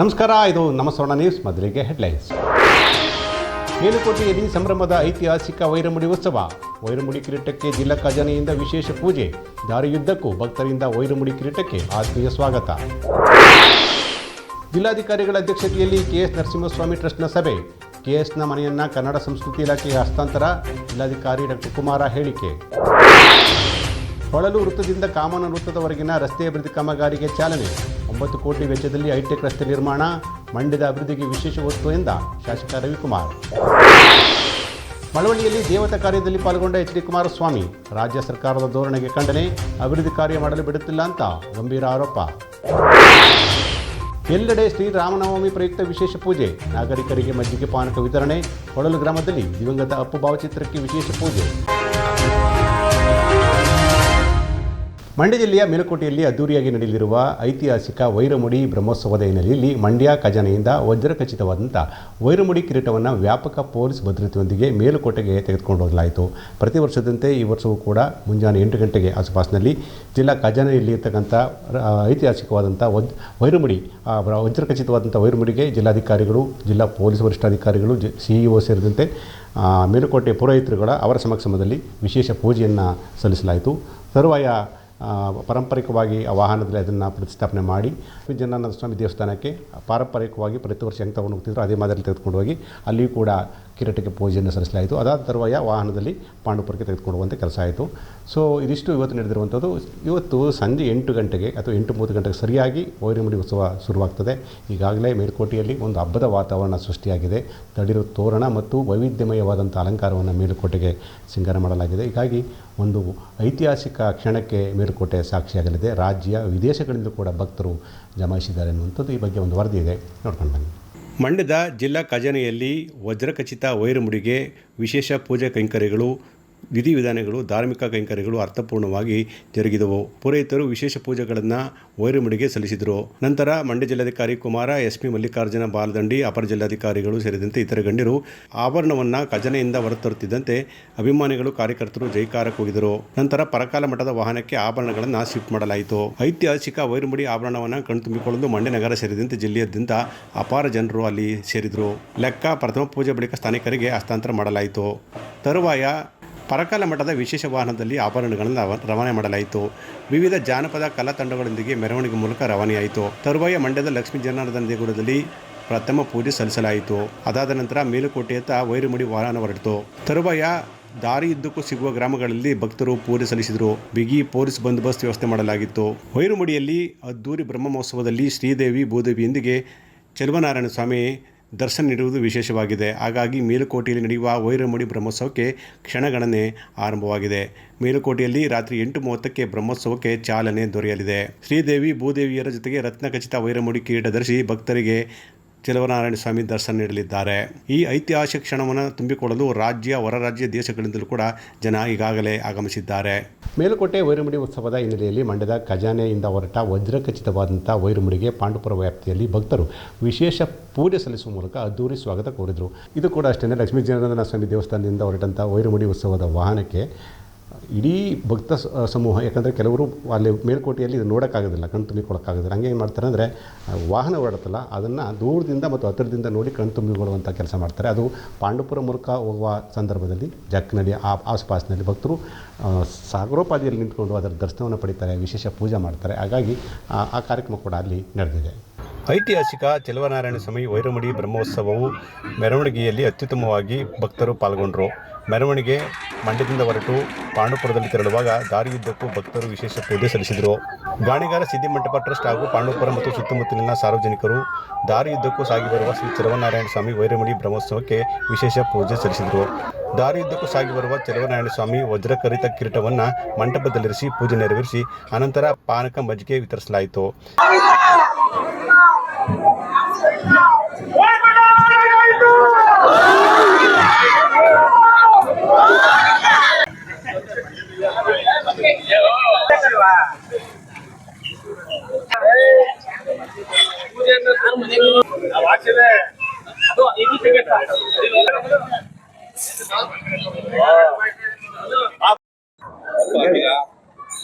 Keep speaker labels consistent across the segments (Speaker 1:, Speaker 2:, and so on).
Speaker 1: ನಮಸ್ಕಾರ, ಇದು ನಮ್ಮ ಸ್ವರ್ಣ ನ್ಯೂಸ್ ಮೊದಲಿಗೆ ಹೆಡ್ಲೈನ್ಸ್ ಮೇಲುಕೋಟೆಯಲ್ಲಿ ಸಂಭ್ರಮದ ಐತಿಹಾಸಿಕ ವೈರಮುಡಿ ಉತ್ಸವ. ವೈರಮುಡಿ ಕಿರೀಟಕ್ಕೆ ಜಿಲ್ಲಾ ಖಜಾನೆಯಿಂದ ವಿಶೇಷ ಪೂಜೆ. ದಾರಿಯುದ್ದಕ್ಕೂ ಭಕ್ತರಿಂದ ವೈರಮುಡಿ ಕಿರೀಟಕ್ಕೆ ಆತ್ಮೀಯ ಸ್ವಾಗತ. ಜಿಲ್ಲಾಧಿಕಾರಿಗಳ ಅಧ್ಯಕ್ಷತೆಯಲ್ಲಿ ಕೆಎಸ್ ನರಸಿಂಹಸ್ವಾಮಿ ಟ್ರಸ್ಟ್ನ ಸಭೆ. ಕೆಎಸ್ನ ಮನೆಯನ್ನ ಕನ್ನಡ ಸಂಸ್ಕೃತಿ ಇಲಾಖೆಯ ಹಸ್ತಾಂತರ. ಜಿಲ್ಲಾಧಿಕಾರಿ ಡಾಕ್ಟರ್ ಕುಮಾರ ಹೇಳಿಕೆ. ಹೊಳಲು ವೃತ್ತದಿಂದ ಕಾಮನ ವೃತ್ತದವರೆಗಿನ ರಸ್ತೆ ಅಭಿವೃದ್ಧಿ ಕಾಮಗಾರಿಗೆ ಚಾಲನೆ. ಒಂಬತ್ತು ಕೋಟಿ ವೆಚ್ಚದಲ್ಲಿ ಹೈಟೆಕ್ ರಸ್ತೆ ನಿರ್ಮಾಣ, ಮಂಡ್ಯದ ಅಭಿವೃದ್ಧಿಗೆ ವಿಶೇಷ ಒತ್ತು ಎಂದ ಶಾಸಕ ರವಿಕುಮಾರ್. ಮಳವಳ್ಳಿಯಲ್ಲಿ ದೇವತಾ ಕಾರ್ಯದಲ್ಲಿ ಪಾಲ್ಗೊಂಡ ಎಚ್ ಡಿ ಕುಮಾರಸ್ವಾಮಿ, ರಾಜ್ಯ ಸರ್ಕಾರದ ಧೋರಣೆಗೆ ಖಂಡನೆ, ಅಭಿವೃದ್ಧಿ ಕಾರ್ಯ ಮಾಡಲು ಬಿಡುತ್ತಿಲ್ಲ ಅಂತ ಗಂಭೀರ ಆರೋಪ. ಎಲ್ಲೆಡೆ ಶ್ರೀರಾಮನವಮಿ ಪ್ರಯುಕ್ತ ವಿಶೇಷ ಪೂಜೆ, ನಾಗರಿಕರಿಗೆ ಮಜ್ಜಿಗೆ ಪಾನಕ ವಿತರಣೆ ಹೊಳಲು ಗ್ರಾಮದಲ್ಲಿ ದಿವಂಗತ ಅಪ್ಪು ಭಾವಚಿತ್ರಕ್ಕೆ ವಿಶೇಷ ಪೂಜೆ. ಮಂಡ್ಯ ಜಿಲ್ಲೆಯ ಮೇಲುಕೋಟೆಯಲ್ಲಿ ಅದ್ದೂರಿಯಾಗಿ ನಡೆಯಲಿರುವ ಐತಿಹಾಸಿಕ ವೈರಮುಡಿ ಬ್ರಹ್ಮೋತ್ಸವದ ಹಿನ್ನೆಲೆಯಲ್ಲಿ ಮಂಡ್ಯ ಖಜಾನೆಯಿಂದ ವಜ್ರ ಖಚಿತವಾದಂಥ ವೈರಮುಡಿ ಕಿರೀಟವನ್ನು ವ್ಯಾಪಕ ಪೊಲೀಸ್ ಭದ್ರತೆಯೊಂದಿಗೆ ಮೇಲುಕೋಟೆಗೆ ತೆಗೆದುಕೊಂಡು ಹೋಗಲಾಯಿತು. ಪ್ರತಿ ವರ್ಷದಂತೆ ಈ ವರ್ಷವೂ ಕೂಡ ಮುಂಜಾನೆ ಎಂಟು ಗಂಟೆಗೆ ಆಸುಪಾಸಿನಲ್ಲಿ ಜಿಲ್ಲಾ ಖಜಾನೆಯಲ್ಲಿ ಇರ್ತಕ್ಕಂಥ ಐತಿಹಾಸಿಕವಾದಂಥ ವಜ್ ವೈರಮುಡಿ ವಜ್ರಖಚಿತವಾದಂಥ ವಜ್ರ ಖಚಿತವಾದಂಥ ವೈರಮುಡಿಗೆ ಜಿಲ್ಲಾಧಿಕಾರಿಗಳು, ಜಿಲ್ಲಾ ಪೊಲೀಸ್ ವರಿಷ್ಠಾಧಿಕಾರಿಗಳು ಇ ಒ ಸೇರಿದಂತೆ ಮೇಲುಕೋಟೆ ಪುರೋಹಿತರುಗಳ ಅವರ ಸಮಕ್ಷಮದಲ್ಲಿ ವಿಶೇಷ ಪೂಜೆಯನ್ನು ಸಲ್ಲಿಸಲಾಯಿತು. ತರುವಾಯ ಪಾರಂಪರಿಕವಾಗಿ ಆ ವಾಹನದಲ್ಲಿ ಅದನ್ನು ಪ್ರತಿಷ್ಠಾಪನೆ ಮಾಡಿ ಜಗನ್ನಾಥ ಸ್ವಾಮಿ ದೇವಸ್ಥಾನಕ್ಕೆ ಪಾರಂಪರಿಕವಾಗಿ ಪ್ರತಿ ವರ್ಷ ಹೆಂಗೆ ತಗೊಂಡು ಹೋಗ್ತಿದ್ರು, ಅದೇ ಮಾದರಿ ತೆಗೆದುಕೊಂಡು ಹೋಗಿ, ಅಲ್ಲಿಯೂ ಕೂಡ ಕಿರೀಟಕ್ಕೆ ಪೂಜೆಯನ್ನು ಸಲ್ಲಿಸಲಾಯಿತು. ಅದಾದ ತರುವಾಯ ವಾಹನದಲ್ಲಿ ಪಾಂಡುಪುರಕ್ಕೆ ತೆಗೆದುಕೊಂಡು ಕೆಲಸ ಆಯಿತು. ಸೊ ಇದಿಷ್ಟು ಇವತ್ತು ನಡೆದಿರುವಂಥದ್ದು. ಇವತ್ತು ಸಂಜೆ ಎಂಟು ಗಂಟೆಗೆ ಅಥವಾ ಎಂಟು ಮೂವತ್ತು ಗಂಟೆಗೆ ಸರಿಯಾಗಿ ವೈರಮುಡಿ ಉತ್ಸವ ಶುರುವಾಗ್ತದೆ. ಈಗಾಗಲೇ ಮೇಲುಕೋಟೆಯಲ್ಲಿ ಒಂದು ಹಬ್ಬದ ವಾತಾವರಣ ಸೃಷ್ಟಿಯಾಗಿದೆ. ತಡಿರು ತೋರಣ ಮತ್ತು ವೈವಿಧ್ಯಮಯವಾದಂಥ ಅಲಂಕಾರವನ್ನು ಮೇಲುಕೋಟೆಗೆ ಸಿಂಗಾರ ಮಾಡಲಾಗಿದೆ. ಹೀಗಾಗಿ ಒಂದು ಐತಿಹಾಸಿಕ ಕ್ಷಣಕ್ಕೆ ಮೇಲುಕೋಟೆ ಸಾಕ್ಷಿಯಾಗಲಿದೆ. ರಾಜ್ಯ ವಿದೇಶಗಳಿಂದ ಕೂಡ ಭಕ್ತರು ಜಮಾಯಿಸಿದ್ದಾರೆ ಅನ್ನುವಂಥದ್ದು ಈ ಬಗ್ಗೆ ಒಂದು ವರದಿ ಇದೆ. ನೋಡ್ಕೊಂಡು ಬನ್ನಿ. ಮಂಡ್ಯದ ಜಿಲ್ಲಾ ಖಜಾನೆಯಲ್ಲಿ ವಜ್ರಖಚಿತ ವೈರಮುಡಿಗೆ ವಿಶೇಷ ಪೂಜೆ ಕೈಂಕರ್ಯಗಳು ವಿಧಿವಿಧಾನಗಳು ಧಾರ್ಮಿಕ ಕೈಂಕರ್ಯಗಳು ಅರ್ಥಪೂರ್ಣವಾಗಿ ಜರುಗಿದವು. ಪುರೋಹಿತರು ವಿಶೇಷ ಪೂಜೆಗಳನ್ನು ವೈರಮಡಿಗೆ ಸಲ್ಲಿಸಿದರು. ನಂತರ ಮಂಡ್ಯ ಜಿಲ್ಲಾಧಿಕಾರಿ ಕುಮಾರ, ಎಸ್ ಪಿ ಮಲ್ಲಿಕಾರ್ಜುನ ಬಾಲದಂಡಿ, ಅಪರ ಜಿಲ್ಲಾಧಿಕಾರಿಗಳು ಸೇರಿದಂತೆ ಇತರ ಗಣ್ಯರು ಆಭರಣವನ್ನು ಖಜನೆಯಿಂದ ಹೊರತರುತ್ತಿದ್ದಂತೆ ಅಭಿಮಾನಿಗಳು, ಕಾರ್ಯಕರ್ತರು ಜೈಕಾರ ಕೂಗಿದರು ನಂತರ ಪರಕಾಲ ಮಠದ ವಾಹನಕ್ಕೆ ಆಭರಣಗಳನ್ನು ಶಿಫ್ಟ್ ಮಾಡಲಾಯಿತು. ಐತಿಹಾಸಿಕ ವೈರಮುಡಿ ಆಭರಣವನ್ನು ಕಣ್ತುಂಬಿಕೊಳ್ಳಲು ಮಂಡ್ಯ ನಗರ ಸೇರಿದಂತೆ ಜಿಲ್ಲೆಯಾದ್ಯಂತ ಅಪಾರ ಜನರು ಅಲ್ಲಿ ಸೇರಿದರು. ಲೆಕ್ಕ, ಪ್ರಥಮ ಪೂಜೆ ಬಳಿಕ ಸ್ಥಾನಿಕರಿಗೆ ಹಸ್ತಾಂತರ ಮಾಡಲಾಯಿತು. ತರುವಾಯ ಪರಕಾಲ ಮಠದ ವಿಶೇಷ ವಾಹನದಲ್ಲಿ ಆಭರಣಗಳನ್ನು ರವ- ರವಾನೆ ಮಾಡಲಾಯಿತು. ವಿವಿಧ ಜಾನಪದ ಕಲಾ ತಂಡಗಳೊಂದಿಗೆ ಮೆರವಣಿಗೆ ಮೂಲಕ ರವಾನೆಯಾಯಿತು. ತರುವಾಯ ಮಂಡ್ಯದ ಲಕ್ಷ್ಮೀ ಜನಾರ್ದನ ದೇಗುಲದಲ್ಲಿ ಪ್ರಥಮ ಪೂಜೆ ಸಲ್ಲಿಸಲಾಯಿತು. ಅದಾದ ನಂತರ ಮೇಲುಕೋಟೆಯತ್ತ ವೈರುಮುಡಿ ವಾಹನ ಹೊರಟಿತು ತರುವಾಯ ದಾರಿಯುದ್ದಕ್ಕೂ ಸಿಗುವ ಗ್ರಾಮಗಳಲ್ಲಿ ಭಕ್ತರು ಪೂಜೆ ಸಲ್ಲಿಸಿದರು. ಬಿಗಿ ಪೊಲೀಸ್ ಬಂದೋಬಸ್ತ್ ವ್ಯವಸ್ಥೆ ಮಾಡಲಾಗಿತ್ತು. ವೈರುಮಡಿಯಲ್ಲಿ ಅದ್ದೂರಿ ಬ್ರಹ್ಮ ಮಹೋತ್ಸವದಲ್ಲಿ ಶ್ರೀದೇವಿ ಭೂದೇವಿಯೊಂದಿಗೆ ಚೆಲುವನಾರಾಯಣ ಸ್ವಾಮಿ ದರ್ಶನ ನೀಡುವುದು ವಿಶೇಷವಾಗಿದೆ. ಹಾಗಾಗಿ ಮೇಲುಕೋಟೆಯಲ್ಲಿ ನಡೆಯುವ ವೈರಮುಡಿ ಬ್ರಹ್ಮೋತ್ಸವಕ್ಕೆ ಕ್ಷಣಗಣನೆ ಆರಂಭವಾಗಿದೆ. ಮೇಲುಕೋಟೆಯಲ್ಲಿ ರಾತ್ರಿ ಎಂಟು ಮೂವತ್ತಕ್ಕೆ ಬ್ರಹ್ಮೋತ್ಸವಕ್ಕೆ ಚಾಲನೆ ದೊರೆಯಲಿದೆ. ಶ್ರೀದೇವಿ ಭೂದೇವಿಯರ ಜೊತೆಗೆ ರತ್ನಖಚಿತ ವೈರಮುಡಿ ಧರಿಸಿ ಭಕ್ತರಿಗೆ ಚೆಲುವನಾರಾಯಣ ಸ್ವಾಮಿ ದರ್ಶನ ನೀಡಲಿದ್ದಾರೆ. ಈ ಐತಿಹಾಸಿಕ ಕ್ಷಣವನ್ನು ತುಂಬಿಕೊಳ್ಳಲು ರಾಜ್ಯ, ಹೊರ ರಾಜ್ಯ ದೇಶಗಳಿಂದಲೂ ಕೂಡ ಜನ ಈಗಾಗಲೇ ಆಗಮಿಸಿದ್ದಾರೆ. ಮೇಲುಕೋಟೆ ವೈರಮುಡಿ ಉತ್ಸವದ ಹಿನ್ನೆಲೆಯಲ್ಲಿ ಮಂಡ್ಯದ ಖಜಾನೆಯಿಂದ ಹೊರಟ ವಜ್ರಖಚಿತವಾದಂಥ ವೈರಮುಡಿಗೆ ಪಾಂಡುಪುರ ವ್ಯಾಪ್ತಿಯಲ್ಲಿ ಭಕ್ತರು ವಿಶೇಷ ಪೂಜೆ ಸಲ್ಲಿಸುವ ಮೂಲಕ ಅದ್ದೂರಿ ಸ್ವಾಗತ ಕೋರಿದರು. ಇದು ಕೂಡ ಅಷ್ಟೇ ಲಕ್ಷ್ಮೀ ಜನಾರ್ದನ ಸ್ವಾಮಿ ದೇವಸ್ಥಾನದಿಂದ ಹೊರಟಂಥ ವೈರಮುಡಿ ಉತ್ಸವದ ವಾಹನಕ್ಕೆ ಇಡೀ ಭಕ್ತ ಸಮೂಹ, ಯಾಕಂದರೆ ಕೆಲವರು ಅಲ್ಲಿ ಮೇಲ್ಕೋಟೆಯಲ್ಲಿ ಇದು ನೋಡೋಕ್ಕಾಗೋದಿಲ್ಲ ಕಣ್ ತುಂಬಿಕೊಳ್ಳೋಕ್ಕಾಗೋದಿಲ್ಲ. ಹಂಗೆ ಏನು ಮಾಡ್ತಾರೆ ಅಂದರೆ ವಾಹನ ಓಡತ್ತಲ್ಲ ಅದನ್ನು ದೂರದಿಂದ ಮತ್ತು ಹತ್ತಿರದಿಂದ ನೋಡಿ ಕಣ್ ತುಂಬಿಕೊಳ್ಳುವಂಥ ಕೆಲಸ ಮಾಡ್ತಾರೆ. ಅದು ಪಾಂಡುಪುರ ಮೂಲಕ ಹೋಗುವ ಸಂದರ್ಭದಲ್ಲಿ ಜಕ್ನಲ್ಲಿ ಆ ಆಸುಪಾಸಿನಲ್ಲಿ ಭಕ್ತರು ಸಾಗರೋಪಾದಿಯಲ್ಲಿ ನಿಂತ್ಕೊಂಡು ಅದರ ದರ್ಶನವನ್ನು ಪಡಿತಾರೆ, ವಿಶೇಷ ಪೂಜೆ ಮಾಡ್ತಾರೆ. ಹಾಗಾಗಿ ಆ ಕಾರ್ಯಕ್ರಮ ಕೂಡ ಅಲ್ಲಿ ನಡೆದಿದೆ. ಐತಿಹಾಸಿಕ ಚೆಲುವನಾರಾಯಣ ಸ್ವಾಮಿ ವೈರಮುಡಿ ಬ್ರಹ್ಮೋತ್ಸವವು ಮೆರವಣಿಗೆಯಲ್ಲಿ ಅತ್ಯುತ್ತಮವಾಗಿ ಭಕ್ತರು ಪಾಲ್ಗೊಂಡರು. ಮೆರವಣಿಗೆ ಮಂಡ್ಯದಿಂದ ಹೊರಟು ಪಾಂಡುಪುರದಲ್ಲಿ ತೆರಳುವಾಗ ದಾರಿಯುದ್ದಕ್ಕೂ ಭಕ್ತರು ವಿಶೇಷ ಪೂಜೆ ಸಲ್ಲಿಸಿದರು. ಗಾಣಿಗಾರ ಸಿದ್ಧಿಮಂಟಪ ಟ್ರಸ್ಟ್ ಹಾಗೂ ಪಾಂಡುಪುರ ಮತ್ತು ಸುತ್ತಮುತ್ತಲಿನ ಸಾರ್ವಜನಿಕರು ದಾರಿಯುದ್ದಕ್ಕೂ ಸಾಗಿ ಬರುವ ಶ್ರೀ ಚಲವನಾರಾಯಣ ಸ್ವಾಮಿ ವೈರಮಡಿ ಬ್ರಹ್ಮೋತ್ಸವಕ್ಕೆ ವಿಶೇಷ ಪೂಜೆ ಸಲ್ಲಿಸಿದರು. ದಾರಿಯುದ್ದಕ್ಕೂ ಸಾಗಿ ಬರುವ ಚಿರವನಾರಾಯಣ ಸ್ವಾಮಿ ವಜ್ರಕರಿತ ಕಿರೀಟವನ್ನು ಮಂಟಪದಲ್ಲಿರಿಸಿ ಪೂಜೆ ನೆರವೇರಿಸಿ ಅನಂತರ ಪಾನಕ ಮಜ್ಜಿಗೆ ವಿತರಿಸಲಾಯಿತು.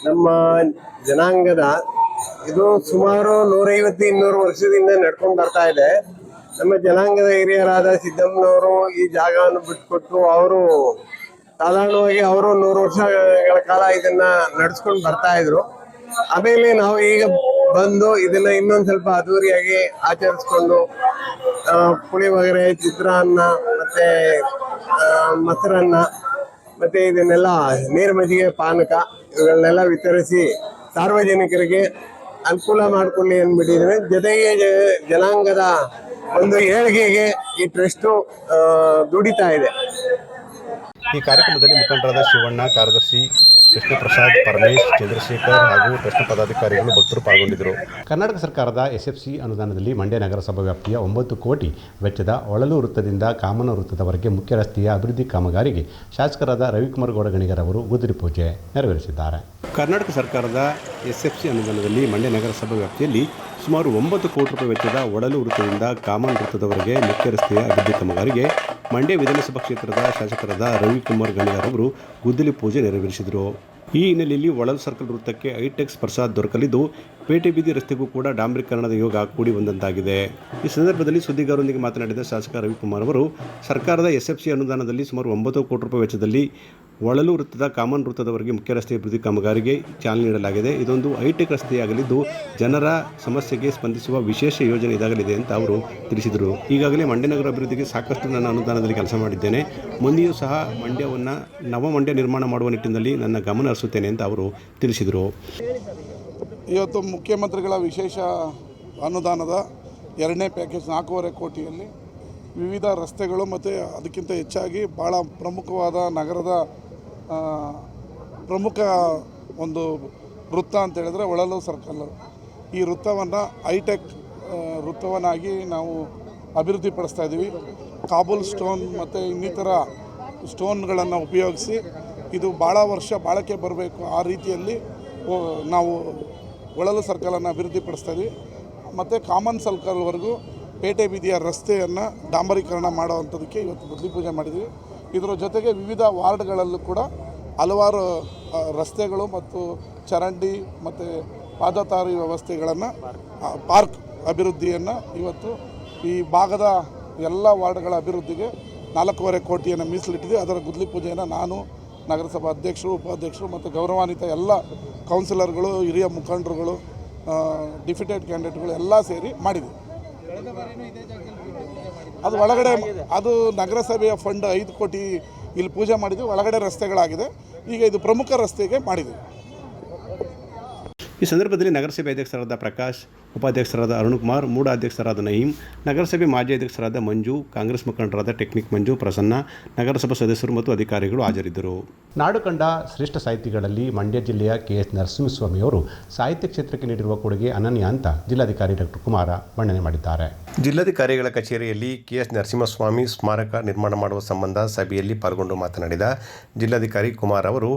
Speaker 2: ನಮ್ಮ ಜನಾಂಗದ ಇದು ಸುಮಾರು ನೂರೈವತ್ತು ಇನ್ನೂರು ವರ್ಷದಿಂದ ನಡ್ಕೊಂಡು ಬರ್ತಾ ಇದೆ. ನಮ್ಮ ಜನಾಂಗದ ಹಿರಿಯರಾದ ಸಿದ್ದಮ್ಮನವರು ಈ ಜಾಗವನ್ನು ಬಿಟ್ಕೊಟ್ಟು ಅವರು ಸಾಧಾರಣವಾಗಿ ಅವರು ನೂರು ವರ್ಷಗಳ ಕಾಲ ಇದನ್ನ ನಡೆಸ್ಕೊಂಡು ಬರ್ತಾ ಇದ್ರು. ಆಮೇಲೆ ನಾವು ಈಗ ಬಂದು ಇದನ್ನ ಇನ್ನೊಂದು ಸ್ವಲ್ಪ ಅದ್ದೂರಿಯಾಗಿ ಆಚರಿಸ್ಕೊಂಡು ಪುಳಿ ಪುಳಿಯೋಗರೆ ಚಿತ್ರಾನ್ನ ಮತ್ತೆ ಮೊಸರನ್ನ, ಮತ್ತೆ ಇದನ್ನೆಲ್ಲ ನೀರು ಮಜ್ಜಿಗೆ ಪಾನಕ, ಇವುಗಳನ್ನೆಲ್ಲ ವಿತರಿಸಿ ಸಾರ್ವಜನಿಕರಿಗೆ ಅನುಕೂಲ ಮಾಡಿಕೊಳ್ಳಿ ಅಂದ್ಬಿಟ್ಟಿದ್ರೆ ಜೊತೆಗೆ ಜನಾಂಗದ ಒಂದು ಏಳಿಗೆಗೆ ಈ ಟ್ರಸ್ಟು ದುಡಿತಾ ಇದೆ.
Speaker 3: ಈ ಕಾರ್ಯಕ್ರಮದಲ್ಲಿ ಮುಖಂಡರಾದ ಶಿವಣ್ಣ, ಕಾರ್ಯದರ್ಶಿ ಕೃಷ್ಣಪ್ರಸಾದ್ ಪರಮೇಶ್, ಚಂದ್ರಶೇಖರ್ ಹಾಗೂ ಟ್ರಸ್ಟ್ ಪದಾಧಿಕಾರಿಗಳು ಭಕ್ತರು ಪಾಲ್ಗೊಂಡಿದ್ದರು. ಕರ್ನಾಟಕ ಸರ್ಕಾರದ ಎಸ್ಎಫ್ಸಿ ಅನುದಾನದಲ್ಲಿ ಮಂಡ್ಯ ನಗರಸಭಾ ವ್ಯಾಪ್ತಿಯ ಒಂಬತ್ತು ಕೋಟಿ ವೆಚ್ಚದ ಒಳಲು ವೃತ್ತದಿಂದ ಕಾಮನ ವೃತ್ತದವರೆಗೆ ಮುಖ್ಯ ರಸ್ತೆಯ ಅಭಿವೃದ್ಧಿ ಕಾಮಗಾರಿಗೆ ಶಾಸಕರಾದ ರವಿಕುಮಾರ್ ಗೌಡ ಗಣಿಗರ್ ಅವರು ಗುದ್ದಲಿ ಪೂಜೆ ನೆರವೇರಿಸಿದ್ದಾರೆ. ಕರ್ನಾಟಕ ಸರ್ಕಾರದ ಎಸ್ಎಫ್ಸಿ ಅನುದಾನದಲ್ಲಿ ಮಂಡ್ಯ ನಗರಸಭಾ ವ್ಯಾಪ್ತಿಯಲ್ಲಿ ಸುಮಾರು ಒಂಬತ್ತು ಕೋಟಿ ರೂಪಾಯಿ ವೆಚ್ಚದ ಒಡಲು ವೃತ್ತದಿಂದ ಕಾಮನ್ ವೃತ್ತದವರೆಗೆ ಮುಖ್ಯ ರಸ್ತೆಯ ಅಭಿವೃದ್ಧಿ ಕಾಮಗಾರಿಗೆ ಮಂಡ್ಯ ವಿಧಾನಸಭಾ ಕ್ಷೇತ್ರದ ಶಾಸಕರಾದ ರವಿಕುಮಾರ್ ಗಣಿಗಾರ್ ಅವರು ಗುದ್ದಲಿ ಪೂಜೆ ನೆರವೇರಿಸಿದರು. ಈ ಹಿನ್ನೆಲೆಯಲ್ಲಿ ಒಳಲು ಸರ್ಕಲ್ ವೃತ್ತಕ್ಕೆ ಹೈಟೆಕ್ಸ್ ಪ್ರಸಾದ್ ದೊರಕಲಿದ್ದು, ಪೇಟೆ ಬೀದಿ ರಸ್ತೆಗೂ ಕೂಡ ಡಾಂಬರೀಕರಣದ ಯೋಗ ಕೂಡಿ ಬಂದಂತಾಗಿದೆ. ಈ ಸಂದರ್ಭದಲ್ಲಿ ಸುದ್ದಿಗಾರರೊಂದಿಗೆ ಮಾತನಾಡಿದ ಶಾಸಕ ರವಿಕುಮಾರ್ ಅವರು, ಸರ್ಕಾರದ ಎಸ್ಎಫ್ಸಿ ಅನುದಾನದಲ್ಲಿ ಸುಮಾರು ಒಂಬತ್ತು ಕೋಟಿ ರೂಪಾಯಿ ವೆಚ್ಚದಲ್ಲಿ ಒಳಲು ವೃತ್ತದ ಕಾಮನ್ ವೃತ್ತದವರೆಗೆ ಮುಖ್ಯ ರಸ್ತೆ ಅಭಿವೃದ್ಧಿ ಕಾಮಗಾರಿಗೆ ಚಾಲನೆ ನೀಡಲಾಗಿದೆ. ಇದೊಂದು ಹೈಟೆಕ್ ರಸ್ತೆಯಾಗಲಿದ್ದು ಜನರ ಸಮಸ್ಯೆಗೆ ಸ್ಪಂದಿಸುವ ವಿಶೇಷ ಯೋಜನೆ ಇದಾಗಲಿದೆ ಅಂತ ಅವರು ತಿಳಿಸಿದರು. ಈಗಾಗಲೇ ಮಂಡ್ಯ ನಗರ ಅಭಿವೃದ್ಧಿಗೆ ಸಾಕಷ್ಟು ನನ್ನ ಅನುದಾನದಲ್ಲಿ ಕೆಲಸ ಮಾಡಿದ್ದೇನೆ. ಮುಂದೆಯೂ ಸಹ ಮಂಡ್ಯವನ್ನು ನವ ಮಂಡ್ಯ ನಿರ್ಮಾಣ ಮಾಡುವ ನಿಟ್ಟಿನಲ್ಲಿ ನನ್ನ ಗಮನ ಹರಿಸುತ್ತೇನೆ ಅಂತ ಅವರು ತಿಳಿಸಿದರು.
Speaker 4: ಇವತ್ತು ಮುಖ್ಯಮಂತ್ರಿಗಳ ವಿಶೇಷ ಅನುದಾನದ ಎರಡನೇ ಪ್ಯಾಕೇಜ್ ನಾಲ್ಕೂವರೆ ಕೋಟಿಯಲ್ಲಿ ವಿವಿಧ ರಸ್ತೆಗಳು ಮತ್ತು ಅದಕ್ಕಿಂತ ಹೆಚ್ಚಾಗಿ ಭಾಳ ಪ್ರಮುಖವಾದ ನಗರದ ಪ್ರಮುಖ ಒಂದು ವೃತ್ತ ಅಂತ ಹೇಳಿದ್ರೆ ಒಳಲು ಸರ್ಕಲ್ಲು. ಈ ವೃತ್ತವನ್ನು ಹೈಟೆಕ್ ವೃತ್ತವನ್ನಾಗಿ ನಾವು ಅಭಿವೃದ್ಧಿಪಡಿಸ್ತಾ ಇದ್ದೀವಿ. ಕಾಬೂಲ್ ಸ್ಟೋನ್ ಮತ್ತು ಇನ್ನಿತರ ಸ್ಟೋನ್ಗಳನ್ನು ಉಪಯೋಗಿಸಿ ಇದು ಭಾಳ ವರ್ಷ ಬಾಳಕೆ ಬರಬೇಕು ಆ ರೀತಿಯಲ್ಲಿ ನಾವು ಒಳಲು ಸರ್ಕಲನ್ನು ಅಭಿವೃದ್ಧಿಪಡಿಸ್ತಾ ಇದ್ದೀವಿ. ಮತ್ತು ಕಾಮನ್ ಸರ್ಕಲ್ವರೆಗೂ ಪೇಟೆ ಬೀದಿಯ ರಸ್ತೆಯನ್ನು ಡಾಂಬರೀಕರಣ ಮಾಡೋವಂಥದ್ದಕ್ಕೆ ಇವತ್ತು ಬುದ್ಧಿ ಪೂಜೆ ಮಾಡಿದ್ವಿ ಇದರ ಜೊತೆಗೆ ವಿವಿಧ ವಾರ್ಡ್ಗಳಲ್ಲೂ ಕೂಡ ಹಲವಾರು ರಸ್ತೆಗಳು ಮತ್ತು ಚರಂಡಿ ಮತ್ತು ಪಾದತಾರಿ ವ್ಯವಸ್ಥೆಗಳನ್ನು ಪಾರ್ಕ್ ಅಭಿವೃದ್ಧಿಯನ್ನು ಇವತ್ತು ಈ ಭಾಗದ ಎಲ್ಲ ವಾರ್ಡ್ಗಳ ಅಭಿವೃದ್ಧಿಗೆ ನಾಲ್ಕೂವರೆ ಕೋಟಿಯನ್ನು ಮೀಸಲಿಟ್ಟಿದೆ. ಅದರ ಗುದ್ಲಿ ಪೂಜೆಯನ್ನು ನಾನು, ನಗರಸಭಾ ಅಧ್ಯಕ್ಷರು, ಉಪಾಧ್ಯಕ್ಷರು ಮತ್ತು ಗೌರವಾನ್ವಿತ ಎಲ್ಲ ಕೌನ್ಸಿಲರ್ಗಳು, ಹಿರಿಯ ಮುಖಂಡರುಗಳು ಡಿಫಿಟೆಡ್ ಕ್ಯಾಂಡಿಡೇಟ್ಗಳು ಎಲ್ಲ ಸೇರಿ ಮಾಡಿದ್ವಿ ಅದು ಒಳಗಡೆ ಅದು ನಗರಸಭೆಯ ಫಂಡ್ ಐದು ಕೋಟಿ ಇಲ್ಲಿ ಪೂಜೆ ಮಾಡಿದ್ವಿ ಒಳಗಡೆ ರಸ್ತೆಗಳಾಗಿದೆ. ಈಗ ಇದು ಪ್ರಮುಖ ರಸ್ತೆಗೆ ಮಾಡಿದ್ವಿ
Speaker 3: ಈ ಸಂದರ್ಭದಲ್ಲಿ ನಗರಸಭೆ ಅಧ್ಯಕ್ಷರಾದ ಪ್ರಕಾಶ್ ಉಪಾಧ್ಯಕ್ಷರಾದ ಅರುಣ್ಕುಮಾರ್ ಮೂಡ ಅಧ್ಯಕ್ಷರಾದ ನಯೀಂ ನಗರಸಭೆ ಮಾಜಿ ಅಧ್ಯಕ್ಷರಾದ ಮಂಜು ಕಾಂಗ್ರೆಸ್ ಮುಖಂಡರಾದ ಟೆಕ್ನಿಕ್ ಮಂಜು ಪ್ರಸನ್ನ ನಗರಸಭಾ ಸದಸ್ಯರು ಮತ್ತು ಅಧಿಕಾರಿಗಳು ಹಾಜರಿದ್ದರು. ನಾಡು ಕಂಡ ಶ್ರೇಷ್ಠ ಸಾಹಿತಿಗಳಲ್ಲಿ ಮಂಡ್ಯ ಜಿಲ್ಲೆಯ ಕೆ ಎಸ್ ನರಸಿಂಹಸ್ವಾಮಿ ಅವರು ಸಾಹಿತ್ಯ ಕ್ಷೇತ್ರಕ್ಕೆ ನೀಡಿರುವ ಕೊಡುಗೆ ಅನನ್ಯ ಅಂತ ಜಿಲ್ಲಾಧಿಕಾರಿ ಡಾಕ್ಟರ್ ಕುಮಾರ ಬಣ್ಣನೆ ಮಾಡಿದ್ದಾರೆ. ಜಿಲ್ಲಾಧಿಕಾರಿಗಳ ಕಚೇರಿಯಲ್ಲಿ ಕೆ ಎಸ್ ನರಸಿಂಹಸ್ವಾಮಿ ಸ್ಮಾರಕ ನಿರ್ಮಾಣ ಮಾಡುವ ಸಂಬಂಧ ಸಭೆಯಲ್ಲಿ ಪಾಲ್ಗೊಂಡು ಮಾತನಾಡಿದ ಜಿಲ್ಲಾಧಿಕಾರಿ ಕುಮಾರ್ ಅವರು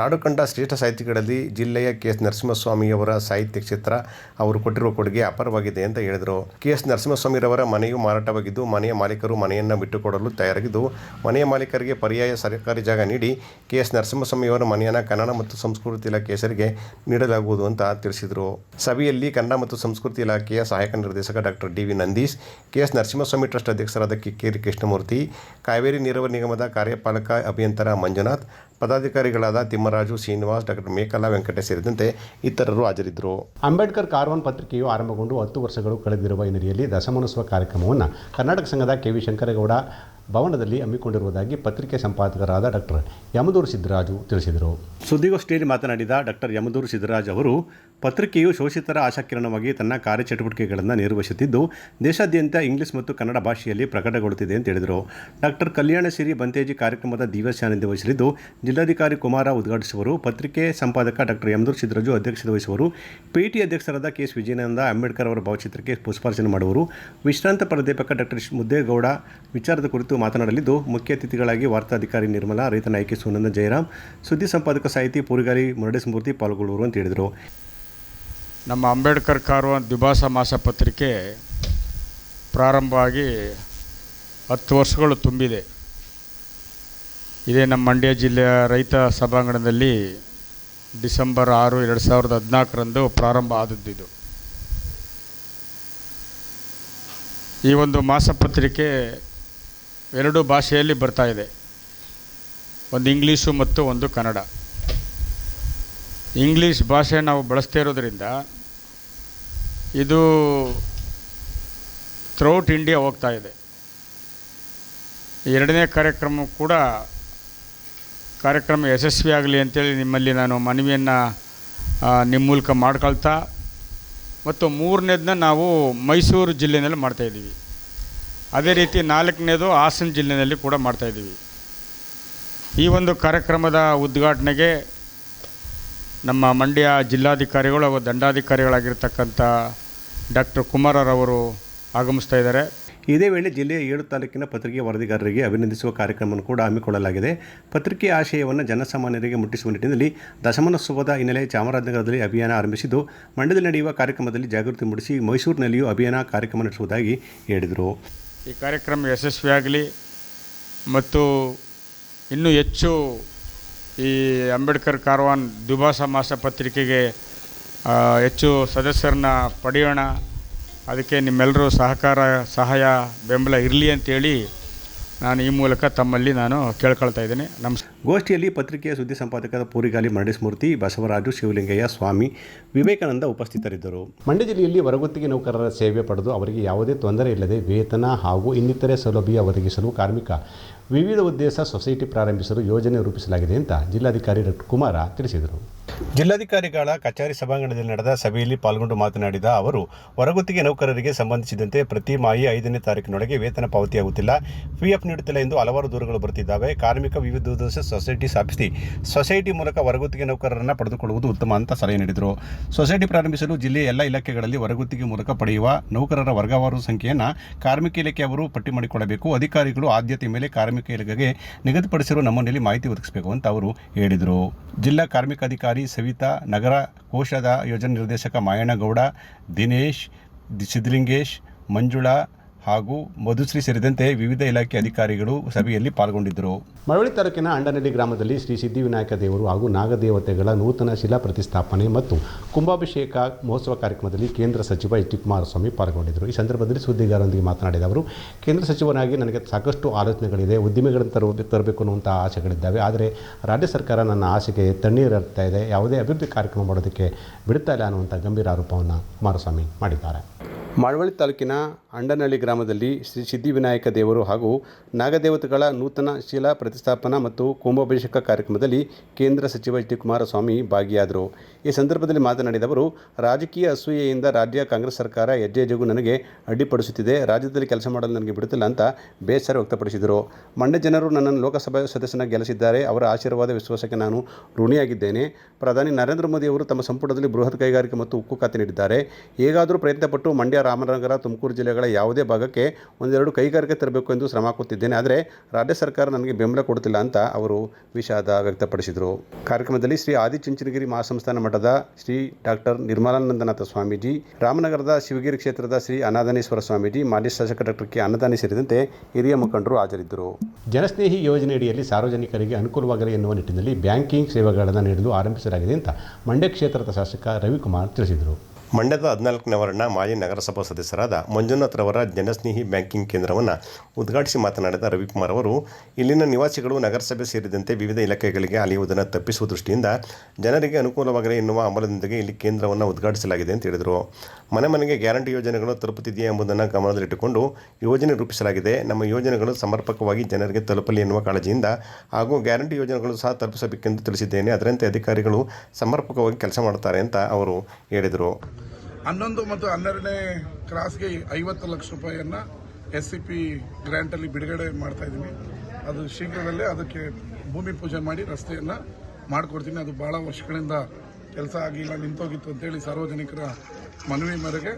Speaker 3: ನಾಡು ಕಂಡ ಶ್ರೇಷ್ಠ ಸಾಹಿತಿಗಳಲ್ಲಿ ಜಿಲ್ಲೆಯ ಕೆ ಎಸ್ ನರಸಿಂಹಸ್ವಾಮಿಯವರ ಸಾಹಿತ್ಯ ಕ್ಷೇತ್ರ ಅವರು ಕೊಟ್ಟಿರುವ ಕೊಡುಗೆ ಅಪಾರವಾಗಿದೆ ಅಂತ ಹೇಳಿದರು. ಕೆ ಎಸ್ ನರಸಿಂಹಸ್ವಾಮಿರವರ ಮನೆಯು ಮಾರಾಟವಾಗಿದ್ದು, ಮನೆಯ ಮಾಲೀಕರು ಮನೆಯನ್ನು ಬಿಟ್ಟುಕೊಡಲು ತಯಾರಾಗಿದ್ದು, ಮನೆಯ ಮಾಲೀಕರಿಗೆ ಪರ್ಯಾಯ ಸರ್ಕಾರಿ ಜಾಗ ನೀಡಿ ಕೆ ಎಸ್ ನರಸಿಂಹಸ್ವಾಮಿಯವರ ಮನೆಯನ್ನು ಕನ್ನಡ ಮತ್ತು ಸಂಸ್ಕೃತಿ ಇಲಾಖೆ ಹೆಸರಿಗೆ ನೀಡಲಾಗುವುದು ಅಂತ ತಿಳಿಸಿದರು. ಸಭೆಯಲ್ಲಿ ಕನ್ನಡ ಮತ್ತು ಸಂಸ್ಕೃತಿ ಇಲಾಖೆಯ ಸಹಾಯಕ ನಿರ್ದೇಶಕ doctor D V Nandish, K S Narasimhaswamy trust ಅಧ್ಯಕ್ಷರಾದ ಕಿಕ್ಕೇರಿ ಕೃಷ್ಣಮೂರ್ತಿ ಕಾವೇರಿ ನೀರಾವರಿ ನಿಗಮದ ಕಾರ್ಯಪಾಲಕ ಅಭಿಯಂತರ ಮಂಜುನಾಥ್ ಪದಾಧಿಕಾರಿಗಳಾದ ತಿಮ್ಮರಾಜು ಶ್ರೀನಿವಾಸ್, ಡಾಕ್ಟರ್ ಮೇಕಲಾ ವೆಂಕಟೇಶ್ ಸೇರಿದಂತೆ ಇತರರು ಹಾಜರಿದ್ದರು. ಅಂಬೇಡ್ಕರ್ ಕಾರ್ವಾನ್ ಪತ್ರಿಕೆಯು ಆರಂಭಗೊಂಡು ಹತ್ತು ವರ್ಷಗಳು ಕಳೆದಿರುವ ಹಿನ್ನೆಲೆಯಲ್ಲಿ ದಶಮಾನೋತ್ಸವ ಕಾರ್ಯಕ್ರಮವನ್ನು ಕರ್ನಾಟಕ ಸಂಘದ ಕೆ ವಿ ಶಂಕರೇಗೌಡ ಭವನದಲ್ಲಿ ಹಮ್ಮಿಕೊಂಡಿರುವುದಾಗಿ ಪತ್ರಿಕೆ ಸಂಪಾದಕರಾದ ಡಾಕ್ಟರ್ ಯಮದೂರು ಸಿದ್ದರಾಜು ತಿಳಿಸಿದರು. ಸುದ್ದಿಗೋಷ್ಠಿಯಲ್ಲಿ ಮಾತನಾಡಿದ ಡಾಕ್ಟರ್ ಯಮದೂರು ಸಿದ್ದರಾಜ್ ಅವರು, ಪತ್ರಿಕೆಯು ಶೋಷಿತರ ಆಶಾಕಿರಣವಾಗಿ ತನ್ನ ಕಾರ್ಯಚಟುವಟಿಕೆಗಳನ್ನು ನಿರ್ವಹಿಸುತ್ತಿದ್ದು, ದೇಶಾದ್ಯಂತ ಇಂಗ್ಲಿಷ್ ಮತ್ತು ಕನ್ನಡ ಭಾಷೆಯಲ್ಲಿ ಪ್ರಕಟಗೊಳ್ಳುತ್ತಿದೆ ಅಂತ ಹೇಳಿದರು. ಡಾಕ್ಟರ್ ಕಲ್ಯಾಣ ಸಿರಿ ಬಂತೇಜಿ ಕಾರ್ಯಕ್ರಮದ ದಿವ್ಯ ಸಾನ್ನಿಧ್ಯ ವಹಿಸಲಿದ್ದು ಜಿಲ್ಲಾಧಿಕಾರಿ ಕುಮಾರ ಉದ್ಘಾಟಿಸುವರು, ಪತ್ರಿಕೆ ಸಂಪಾದಕ ಡಾಕ್ಟರ್ ಯಮದೂರು ಸಿದ್ದರಾಜು ಅಧ್ಯಕ್ಷತೆ ವಹಿಸುವರು ಪಿಟಿ ಅಧ್ಯಕ್ಷರಾದ ಕೆ. ಎಸ್ ವಿಜಯನಂದ ಅಂಬೇಡ್ಕರ್ ಅವರ ಭಾವಚಿತ್ರಕ್ಕೆ ಪುಷ್ಪಾರ್ಚನೆ ಮಾಡುವರು. ವಿಶ್ರಾಂತ ಪ್ರಾಧ್ಯಾಪಕ ಡಾಕ್ಟರ್ ಮುದ್ದೇಗೌಡ, ವಿಚಾರದ ಕುರಿತು ಮಾತನಾಡಲಿದ್ದು, ಮುಖ್ಯ ಅತಿಥಿಗಳಾಗಿ ವಾರ್ತಾಧಿಕಾರಿ ನಿರ್ಮಲಾ, ರೈತ ನಾಯಕಿ ಸುನಂದ ಜಯರಾಮ್, ಸುದ್ದಿ ಸಂಪಾದಕ ಸಾಹಿತಿ ಪೂರಿಗಾರಿ ಸ್ಮೂರ್ತಿ ಪಾಲ್ಗೊಳ್ಳುವರು ಅಂತ ಹೇಳಿದರು.
Speaker 5: ನಮ್ಮ ಅಂಬೇಡ್ಕರ್ ಕಾರುವ ದ್ವಿಭಾಷಾ ಮಾಸ ಪತ್ರಿಕೆ ಪ್ರಾರಂಭವಾಗಿ ಹತ್ತು ವರ್ಷಗಳು ತುಂಬಿದೆ. ಇದೇ ನಮ್ಮ ಮಂಡ್ಯ ಜಿಲ್ಲೆಯ ರೈತ ಸಭಾಂಗಣದಲ್ಲಿ ಡಿಸೆಂಬರ್ ಆರು, ಎರಡು ಸಾವಿರದ ಹದಿನಾಲ್ಕರಂದು ಪ್ರಾರಂಭ ಆದದ್ದಿದು ಈ ಒಂದು ಮಾಸಪತ್ರಿಕೆ ಎರಡು ಭಾಷೆಯಲ್ಲಿ ಬರ್ತಾ ಇದೆ. ಒಂದು ಇಂಗ್ಲೀಷು ಮತ್ತು ಒಂದು ಕನ್ನಡ. ಇಂಗ್ಲೀಷ್ ಭಾಷೆ ನಾವು ಬಳಸ್ತಾ ಇರೋದ್ರಿಂದ ಇದು ಥ್ರೌಟ್ ಇಂಡಿಯಾ ಹೋಗ್ತಾ ಇದೆ. ಎರಡನೇ ಕಾರ್ಯಕ್ರಮ ಕೂಡ ಕಾರ್ಯಕ್ರಮ ಯಶಸ್ವಿ ಆಗಲಿ ಅಂತೇಳಿ ನಿಮ್ಮಲ್ಲಿ ನಾನು ಮನವಿಯನ್ನು ನಿಮ್ಮ ಮೂಲಕ ಮಾಡ್ಕೊಳ್ತಾ, ಮತ್ತು ಮೂರನೇದನ್ನ ನಾವು ಮೈಸೂರು ಜಿಲ್ಲೆಯಲ್ಲಿ ಮಾಡ್ತಾಯಿದ್ದೀವಿ ಅದೇ ರೀತಿ ನಾಲ್ಕನೇದು ಹಾಸನ ಜಿಲ್ಲೆಯಲ್ಲಿ ಕೂಡ ಮಾಡ್ತಾಯಿದ್ದೀವಿ ಈ ಒಂದು ಕಾರ್ಯಕ್ರಮದ ಉದ್ಘಾಟನೆಗೆ ನಮ್ಮ ಮಂಡ್ಯ ಜಿಲ್ಲಾಧಿಕಾರಿಗಳು ಹಾಗೂ ದಂಡಾಧಿಕಾರಿಗಳಾಗಿರ್ತಕ್ಕಂಥ ಡಾಕ್ಟರ್ ಕುಮಾರರವರು ಆಗಮಿಸ್ತಾ ಇದ್ದಾರೆ.
Speaker 3: ಇದೇ ವೇಳೆ ಜಿಲ್ಲೆಯ ಏಳು ತಾಲೂಕಿನ ಪತ್ರಿಕೆ ವರದಿಗಾರರಿಗೆ ಅಭಿನಂದಿಸುವ ಕಾರ್ಯಕ್ರಮವನ್ನು ಕೂಡ ಹಮ್ಮಿಕೊಳ್ಳಲಾಗಿದೆ. ಪತ್ರಿಕೆ ಆಶಯವನ್ನು ಜನಸಾಮಾನ್ಯರಿಗೆ ಮುಟ್ಟಿಸುವ ನಿಟ್ಟಿನಲ್ಲಿ ದಶಮಾನೋತ್ಸವದ ಹಿನ್ನೆಲೆ ಚಾಮರಾಜನಗರದಲ್ಲಿ ಅಭಿಯಾನ ಆರಂಭಿಸಿದ್ದು, ಮಂಡ್ಯದಲ್ಲಿ ನಡೆಯುವ ಕಾರ್ಯಕ್ರಮದಲ್ಲಿ ಜಾಗೃತಿ ಮೂಡಿಸಿ ಮೈಸೂರಿನಲ್ಲಿಯೂ ಅಭಿಯಾನ ಕಾರ್ಯಕ್ರಮ ನಡೆಸುವುದಾಗಿ ಹೇಳಿದರು.
Speaker 5: ಈ ಕಾರ್ಯಕ್ರಮ ಯಶಸ್ವಿಯಾಗಲಿ ಮತ್ತು ಇನ್ನೂ ಹೆಚ್ಚು ಈ ಅಂಬೇಡ್ಕರ್ ಕಾರ್ವಾನ್ ದ್ವಿಭಾಸ ಮಾಸ ಪತ್ರಿಕೆಗೆ ಹೆಚ್ಚು ಸದಸ್ಯರನ್ನ ಪಡೆಯೋಣ. ಅದಕ್ಕೆ ನಿಮ್ಮೆಲ್ಲರೂ ಸಹಕಾರ, ಸಹಾಯ, ಬೆಂಬಲ ಇರಲಿ ಅಂತೇಳಿ ನಾನು ಈ ಮೂಲಕ ತಮ್ಮಲ್ಲಿ ನಾನು ಕೇಳ್ಕೊಳ್ತಾ ಇದ್ದೀನಿ. ನಮ್ಮ
Speaker 3: ಗೋಷ್ಠಿಯಲ್ಲಿ ಪತ್ರಿಕೆಯ ಸುದ್ದಿ ಸಂಪಾದಕ ಪೂರಿಗಾಲಿ ಮರಡಿಸ್ಮೂರ್ತಿ ಬಸವರಾಜು ಶಿವಲಿಂಗಯ್ಯ ಸ್ವಾಮಿ ವಿವೇಕಾನಂದ ಉಪಸ್ಥಿತರಿದ್ದರು. ಮಂಡ್ಯ ಜಿಲ್ಲೆಯಲ್ಲಿ ಹೊರಗುತ್ತಿಗೆ ನೌಕರರ ಸೇವೆ ಪಡೆದು ಅವರಿಗೆ ಯಾವುದೇ ತೊಂದರೆ ಇಲ್ಲದೆ ವೇತನ ಹಾಗೂ ಇನ್ನಿತರೆ ಸೌಲಭ್ಯ ಒದಗಿಸಲು ಕಾರ್ಮಿಕ ವಿವಿಧ ಉದ್ದೇಶ ಸೊಸೈಟಿ ಪ್ರಾರಂಭಿಸಲು ಯೋಜನೆ ರೂಪಿಸಲಾಗಿದೆ ಅಂತ ಜಿಲ್ಲಾಧಿಕಾರಿ ಡಾಕ್ಟರ್ ಕುಮಾರ ತಿಳಿಸಿದರು. ಜಿಲ್ಲಾಧಿಕಾರಿಗಳ ಕಚೇರಿ ಸಭಾಂಗಣದಲ್ಲಿ ನಡೆದ ಸಭೆಯಲ್ಲಿ ಪಾಲ್ಗೊಂಡು ಮಾತನಾಡಿದ ಅವರು, ಹೊರಗುತ್ತಿಗೆ ನೌಕರರಿಗೆ ಸಂಬಂಧಿಸಿದಂತೆ ಪ್ರತಿ ಮಾಹಿ ಐದನೇ ತಾರೀಕಿನೊಳಗೆ ವೇತನ ಪಾವತಿಯಾಗುತ್ತಿಲ್ಲ. ಪಿಎಫ್ ನೀಡುತ್ತಿಲ್ಲ ಎಂದು ಹಲವಾರು ದೂರುಗಳು ಬರುತ್ತಿದ್ದಾವೆ. ಕಾರ್ಮಿಕ ವಿವಿಧ ಉದ್ದೇಶ ಸೊಸೈಟಿ ಸ್ಥಾಪಿಸಿ ಸೊಸೈಟಿ ಮೂಲಕ ಹೊರಗುತ್ತಿಗೆ ನೌಕರರನ್ನು ಪಡೆದುಕೊಳ್ಳುವುದು ಉತ್ತಮ ಅಂತ ಸಲಹೆ ನೀಡಿದರು. ಸೊಸೈಟಿ ಪ್ರಾರಂಭಿಸಲು ಜಿಲ್ಲೆಯ ಎಲ್ಲ ಇಲಾಖೆಗಳಲ್ಲಿ ಹೊರಗುತ್ತಿಗೆ ಮೂಲಕ ಪಡೆಯುವ ನೌಕರರ ವರ್ಗವಾರು ಸಂಖ್ಯೆಯನ್ನು ಕಾರ್ಮಿಕ ಇಲಾಖೆ ಅವರು ಪಟ್ಟಿ ಮಾಡಿಕೊಳ್ಳಬೇಕು. ಅಧಿಕಾರಿಗಳು ಆದ್ಯತೆ ಮೇಲೆ ಕಾರ್ಮಿಕ ಇಲಾಖೆಗೆ ನಿಗದಿಪಡಿಸಿರುವ ನಮ್ಮನೆಯಲ್ಲಿ ಮಾಹಿತಿ ಒದಗಿಸಬೇಕು ಅಂತ ಅವರು ಹೇಳಿದರು. ಜಿಲ್ಲಾ ಕಾರ್ಮಿಕ ಅಧಿಕಾರಿ ಸವಿತಾ ನಗರ ಕೋಶದ ಯೋಜನಾ ನಿರ್ದೇಶಕ ಮಾಯಣ್ಣಗೌಡ ದಿನೇಶ್, ಸಿದ್ಧಲಿಂಗೇಶ್, ಮಂಜುಳಾ ಹಾಗೂ ಮಧುಶ್ರೀ ಸೇರಿದಂತೆ ವಿವಿಧ ಇಲಾಖೆ ಅಧಿಕಾರಿಗಳು ಸಭೆಯಲ್ಲಿ ಪಾಲ್ಗೊಂಡಿದ್ದರು. ಮರಳಿ ತಾಲೂಕಿನ ಅಂಡನಡಿ ಗ್ರಾಮದಲ್ಲಿ ಶ್ರೀ ಸಿದ್ಧಿವಿನಾಯಕ ದೇವರು ಹಾಗೂ ನಾಗದೇವತೆಗಳ ನೂತನ ಶಿಲಾ ಪ್ರತಿಷ್ಠಾಪನೆ ಮತ್ತು ಕುಂಭಾಭಿಷೇಕ ಮಹೋತ್ಸವ ಕಾರ್ಯಕ್ರಮದಲ್ಲಿ ಕೇಂದ್ರ ಸಚಿವ ಎಚ್ ಡಿ ಕುಮಾರಸ್ವಾಮಿ ಪಾಲ್ಗೊಂಡಿದ್ದರು. ಈ ಸಂದರ್ಭದಲ್ಲಿ ಸುದ್ದಿಗಾರರೊಂದಿಗೆ ಮಾತನಾಡಿದ ಅವರು, ಕೇಂದ್ರ ಸಚಿವನಾಗಿ ನನಗೆ ಸಾಕಷ್ಟು ಆಲೋಚನೆಗಳಿದೆ, ಉದ್ದಿಮೆಗಳನ್ನು ತರ ತರಬೇಕು ಅನ್ನುವಂಥ ಆಸೆಗಳಿದ್ದಾವೆ ಆದರೆ ರಾಜ್ಯ ಸರ್ಕಾರ ನನ್ನ ಆಸೆಗೆ ತಣ್ಣೀರು ಹರಿಸ್ತಾ ಇದೆ. ಯಾವುದೇ ಅಭಿವೃದ್ಧಿ ಕಾರ್ಯಕ್ರಮ ಮಾಡೋದಕ್ಕೆ ಬಿಡುತ್ತಾ ಇಲ್ಲ ಅನ್ನುವಂಥ ಗಂಭೀರ ಆರೋಪವನ್ನು ಕುಮಾರಸ್ವಾಮಿ ಮಾಡಿದ್ದಾರೆ. ಮಳವಳ್ಳಿ ತಾಲೂಕಿನ ಅಂಡನಹಳ್ಳಿ ಗ್ರಾಮದಲ್ಲಿ ಶ್ರೀ ಸಿದ್ಧಿವಿನಾಯಕ ದೇವರು ಹಾಗೂ ನಾಗದೇವತೆಗಳ ನೂತನ ಶಿಲಾ ಪ್ರತಿಷ್ಠಾಪನಾ ಮತ್ತು ಕುಂಭಾಭಿಷೇಕ ಕಾರ್ಯಕ್ರಮದಲ್ಲಿ ಕೇಂದ್ರ ಸಚಿವ ಎಚ್ ಡಿ ಕುಮಾರಸ್ವಾಮಿ ಭಾಗಿಯಾದರು. ಈ ಸಂದರ್ಭದಲ್ಲಿ ಮಾತನಾಡಿದ ಅವರು ರಾಜಕೀಯ ಅಸೂಯೆಯಿಂದ ರಾಜ್ಯ ಕಾಂಗ್ರೆಸ್ ಸರ್ಕಾರ ಹೆಜ್ಜೆ ಹೆಜ್ಜೆಗೂ ನನಗೆ ಅಡ್ಡಿಪಡಿಸುತ್ತಿದೆ. ರಾಜ್ಯದಲ್ಲಿ ಕೆಲಸ ಮಾಡಲು ನನಗೆ ಬಿಡುತ್ತಿಲ್ಲ ಅಂತ ಬೇಸರ ವ್ಯಕ್ತಪಡಿಸಿದರು. ಮಂಡ್ಯ ಜನರು ನನ್ನನ್ನು ಲೋಕಸಭಾ ಸದಸ್ಯನ ಗೆಲ್ಲಿಸಿದ್ದಾರೆ. ಅವರ ಆಶೀರ್ವಾದ ವಿಶ್ವಾಸಕ್ಕೆ ನಾನು ಋಣಿಯಾಗಿದ್ದೇನೆ. ಪ್ರಧಾನಿ ನರೇಂದ್ರ ಮೋದಿ ಅವರು ತಮ್ಮ ಸಂಪುಟದಲ್ಲಿ ಬೃಹತ್ ಕೈಗಾರಿಕೆ ಮತ್ತು ಉಕ್ಕು ಖಾತೆ ನೀಡಿದ್ದಾರೆ. ಹೇಗಾದರೂ ಪ್ರಯತ್ನಪಟ್ಟು ಮಂಡ್ಯ ರಾಮನಗರ, ತುಮಕೂರು ಜಿಲ್ಲೆಗಳ ಯಾವುದೇ ಭಾಗಕ್ಕೆ ಒಂದೆರಡು ಕೈಗಾರಿಕೆ ತರಬೇಕು ಎಂದು ಶ್ರಮ ಹಾಕುತ್ತಿದ್ದೇನೆ. ಆದರೆ ರಾಜ್ಯ ಸರ್ಕಾರ ನನಗೆ ಬೆಂಬಲ ಕೊಡುತ್ತಿಲ್ಲ ಅಂತ ಅವರು ವಿಷಾದ ವ್ಯಕ್ತಪಡಿಸಿದರು. ಕಾರ್ಯಕ್ರಮದಲ್ಲಿ ಶ್ರೀ ಆದಿಚುಂಚನಗಿರಿ ಮಹಾಸಂಸ್ಥಾನ ಮಠದ ಶ್ರೀ ಡಾಕ್ಟರ್ ನಿರ್ಮಲಾನಂದನಾಥ ಸ್ವಾಮೀಜಿ, ರಾಮನಗರದ ಶಿವಗಿರಿ ಕ್ಷೇತ್ರದ ಶ್ರೀ ಅನಾದಾನೇಶ್ವರ ಸ್ವಾಮೀಜಿ, ಮಾಜಿ ಶಾಸಕ ಡಾಕ್ಟರ್ ಕೆ ಅನ್ನದಾನಿ ಸೇರಿದಂತೆ ಹಿರಿಯ ಮುಖಂಡರು ಹಾಜರಿದ್ದರು. ಜನಸ್ನೇಹಿ ಯೋಜನೆಯಡಿಯಲ್ಲಿ ಸಾರ್ವಜನಿಕರಿಗೆ ಅನುಕೂಲವಾಗಲಿ ಎನ್ನುವ ನಿಟ್ಟಿನಲ್ಲಿ ಬ್ಯಾಂಕಿಂಗ್ ಸೇವೆಗಳನ್ನು ನೀಡಲು ಆರಂಭಿಸಲಾಗಿದೆ ಅಂತ ಮಂಡ್ಯ ಕ್ಷೇತ್ರದ ಶಾಸಕ ರವಿಕುಮಾರ್ ತಿಳಿಸಿದರು.
Speaker 6: ಮಂಡ್ಯದ ಹದಿನಾಲ್ಕನೇ ವಾರ್ಡ್ನ ಮಾಜಿ ನಗರಸಭಾ ಸದಸ್ಯರಾದ ಮಂಜುನಾಥ್ ರವರ ಜನಸ್ನೇಹಿ ಬ್ಯಾಂಕಿಂಗ್ ಕೇಂದ್ರವನ್ನು ಉದ್ಘಾಟಿಸಿ ಮಾತನಾಡಿದ ರವಿಕುಮಾರ್ ಅವರು, ಇಲ್ಲಿನ ನಿವಾಸಿಗಳು ನಗರಸಭೆ ಸೇರಿದಂತೆ ವಿವಿಧ ಇಲಾಖೆಗಳಿಗೆ ಅಲಿಯುವುದನ್ನು ತಪ್ಪಿಸುವ ದೃಷ್ಟಿಯಿಂದ ಜನರಿಗೆ ಅನುಕೂಲವಾಗಲಿ ಎನ್ನುವ ಅಮಲದೊಂದಿಗೆ ಇಲ್ಲಿ ಕೇಂದ್ರವನ್ನು ಉದ್ಘಾಟಿಸಲಾಗಿದೆ ಅಂತ ಹೇಳಿದರು. ಮನೆ ಮನೆಗೆ ಗ್ಯಾರಂಟಿ ಯೋಜನೆಗಳು ತಲುಪುತ್ತಿದೆಯೇ ಎಂಬುದನ್ನು ಗಮನದಲ್ಲಿಟ್ಟುಕೊಂಡು ಯೋಜನೆ ರೂಪಿಸಲಾಗಿದೆ. ನಮ್ಮ ಯೋಜನೆಗಳು ಸಮರ್ಪಕವಾಗಿ ಜನರಿಗೆ ತಲುಪಲಿ ಎನ್ನುವ ಕಾಳಜಿಯಿಂದ ಹಾಗೂ ಗ್ಯಾರಂಟಿ ಯೋಜನೆಗಳು ಸಹ ತಲುಪಿಸಬೇಕೆಂದು ತಿಳಿಸಿದ್ದೇನೆ. ಅದರಂತೆ ಅಧಿಕಾರಿಗಳು ಸಮರ್ಪಕವಾಗಿ ಕೆಲಸ ಮಾಡುತ್ತಾರೆ ಅಂತ ಅವರು ಹೇಳಿದರು.
Speaker 4: ಹನ್ನೊಂದು ಮತ್ತು ಹನ್ನೆರಡನೇ ಕ್ರಾಸ್ಗೆ ಐವತ್ತು ಲಕ್ಷ ರೂಪಾಯಿಯನ್ನು ಎಸ್ ಸಿ ಪಿ ಗ್ರ್ಯಾಂಟಲ್ಲಿ ಬಿಡುಗಡೆ ಮಾಡ್ತಾ ಇದ್ದೀನಿ. ಅದು ಶೀಘ್ರದಲ್ಲೇ ಅದಕ್ಕೆ ಭೂಮಿ ಪೂಜೆ ಮಾಡಿ ರಸ್ತೆಯನ್ನು ಮಾಡಿಕೊಡ್ತೀನಿ. ಅದು ಭಾಳ ವರ್ಷಗಳಿಂದ ಕೆಲಸ ಆಗಿಲ್ಲ ನಿಂತೋಗಿತ್ತು ಅಂತೇಳಿ ಸಾರ್ವಜನಿಕರ ಮನವಿ ಮೇರೆಗೆ